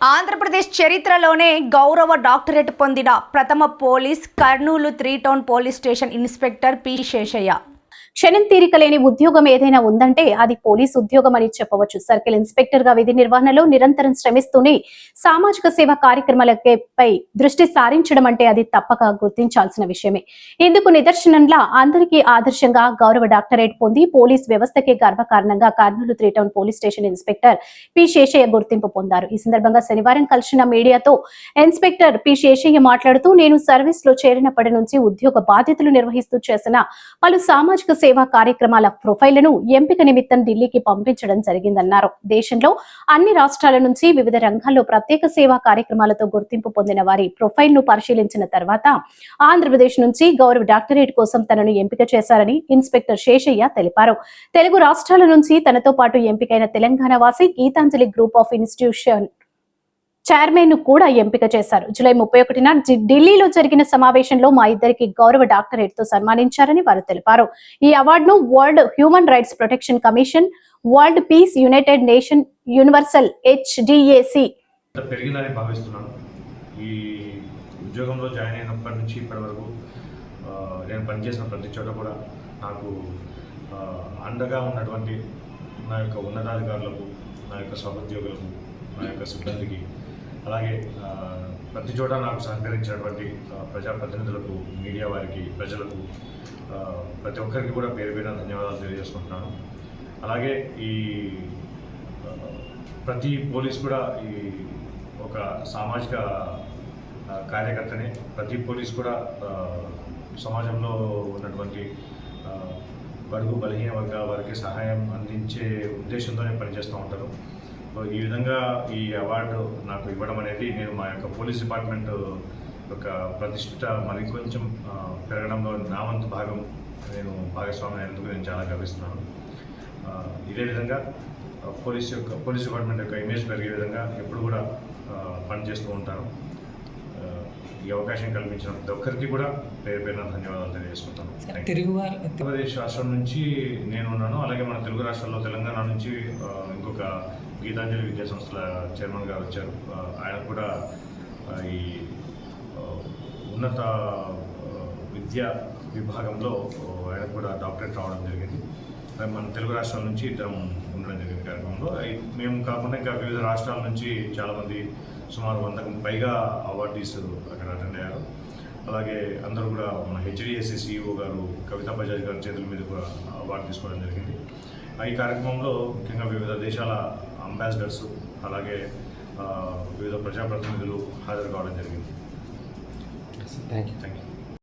ఆంధ్రప్రదేశ్ చరిత్రలోనే గౌరవ డాక్టరేట్ పొందిన ప్రథమ police Kurnool three town police station inspector P Seshaiah. క్షణం తీరిక లేని ఉద్యోగం ఏదైనా ఉందంటే అది పోలీస్ ఉద్యోగం అని చెప్పవచ్చు. సర్కిల్ ఇన్స్పెక్టర్గా విధి నిర్వహణలో నిరంతరం శ్రమిస్తూనే సామాజిక సేవ కార్యక్రమాలపై దృష్టి సారించడం అంటే అది తప్పక గుర్తించాల్సిన విషయమే. ఇందుకు నిదర్శనంలా అందరికీ ఆదర్శంగా గౌరవ డాక్టరేట్ పొంది పోలీస్ వ్యవస్థకే గర్వకారణంగా Kurnool three town police station inspector P Seshaiah గుర్తింపు పొందారు. ఈ సందర్భంగా శనివారం కలిసిన మీడియాతో ఇన్స్పెక్టర్ పి శేషయ్య మాట్లాడుతూ నేను సర్వీస్లో చేరినప్పటి నుంచి ఉద్యోగ బాధ్యతలు నిర్వహిస్తూ చేసిన పలు సామాజిక సేవా కార్యక్రమాల ప్రొఫైళ్ళను ఎంపిక నిమిత్తం ఢిల్లీకి పంపించడం జరిగిందన్నారు. దేశంలో అన్ని రాష్ట్రాల నుంచి వివిధ రంగాల్లో ప్రత్యేక సేవా కార్యక్రమాలతో గుర్తింపు పొందిన వారి ప్రొఫైల్ను పరిశీలించిన తర్వాత ఆంధ్రప్రదేశ్ నుంచి గౌరవ డాక్టరేట్ కోసం తనను ఎంపిక చేశారని ఇన్స్పెక్టర్ శేషయ్య తెలిపారు. తెలుగు రాష్ట్రాల నుంచి తనతో పాటు ఎంపికైన తెలంగాణ వాసి గీతాంజలి గ్రూప్ ఆఫ్ ఇన్స్టిట్యూషన్ చైర్మన్ను కూడా ఎంపిక చేశారు. జూలై ముప్పై ఒకటిన ఢిల్లీలో జరిగిన సమావేశంలో మా ఇద్దరికి గౌరవ డాక్టరేట్తో సన్మానించారని వారు తెలిపారు. ఈ అవార్డును world human rights protection commission world peace united nation universal HDAC పెరిగిందని భావిస్తున్నాను. ఈ ఉద్యోగంలో జాయిన్ అయినప్పటి నుంచి ఇప్పటి వరకు నేను పనిచేసిన ప్రతి చోట కూడా నాకు అండగా ఉన్నటువంటి నా యొక్క ఉన్నతాధికారులకు నా యొక్క సహోద్యోగులకు నా యొక్క సిబ్బందికి అలాగే ప్రతి చోట నాకు సహకరించినటువంటి ప్రజాప్రతినిధులకు మీడియా వారికి ప్రజలకు ప్రతి ఒక్కరికి కూడా పేరు పేరున ధన్యవాదాలు తెలియజేసుకుంటున్నాను. అలాగే ఈ ప్రతి పోలీస్ కూడా ఈ ఒక సామాజిక కార్యకర్తనే. ప్రతి పోలీస్ కూడా సమాజంలో ఉన్నటువంటి బడుగు బలహీన వర్గాల వారికి సహాయం అందించే ఉద్దేశంతోనే పనిచేస్తూ ఉంటారు. ఈ విధంగా ఈ అవార్డు నాకు ఇవ్వడం అనేది నేను మా యొక్క పోలీస్ డిపార్ట్మెంట్ యొక్క ప్రతిష్ట మరి కొంచెం పెరగడంలో నా వంతు భాగం నేను భాగస్వామి అయినందుకు నేను చాలా గర్విస్తున్నాను. ఇదే విధంగా పోలీస్ యొక్క పోలీస్ డిపార్ట్మెంట్ యొక్క ఇమేజ్ పెరిగే విధంగా ఎప్పుడు కూడా పనిచేస్తూ ఉంటాను. ఈ అవకాశం కల్పించిన ప్రతి ఒక్కరికి కూడా పేరు పేరున ధన్యవాదాలు తెలియజేసుకుంటాను. తెలుగువారు ఆంధ్రప్రదేశ్ రాష్ట్రం నుంచి నేను ఉన్నాను అలాగే మన తెలుగు రాష్ట్రాల్లో తెలంగాణ నుంచి ఇంకొక గీతాంజలి విద్యా సంస్థల చైర్మన్ గారు వచ్చారు. ఆయన కూడా ఈ ఉన్నత విద్యా విభాగంలో ఆయన కూడా డాక్టరేట్ రావడం జరిగింది. మన తెలుగు రాష్ట్రాల నుంచి ఇద్దరం ఉండడం జరిగింది కార్యక్రమంలో. మేము కాకుండా ఇంకా వివిధ రాష్ట్రాల నుంచి చాలామంది సుమారు వందకు పైగా అవార్డీస్ అక్కడ అటెండ్ అయ్యారు. అలాగే అందరూ కూడా మన హెచ్డిఎస్సి సిఇఓ గారు కవితా బజాజ్ గారి చేతుల మీద కూడా అవార్డు తీసుకోవడం జరిగింది. ఈ కార్యక్రమంలో ముఖ్యంగా వివిధ దేశాల అంబాసిడర్స్ అలాగే వివిధ ప్రజాప్రతినిధులు హాజరు కావడం జరిగింది. Thank you thank you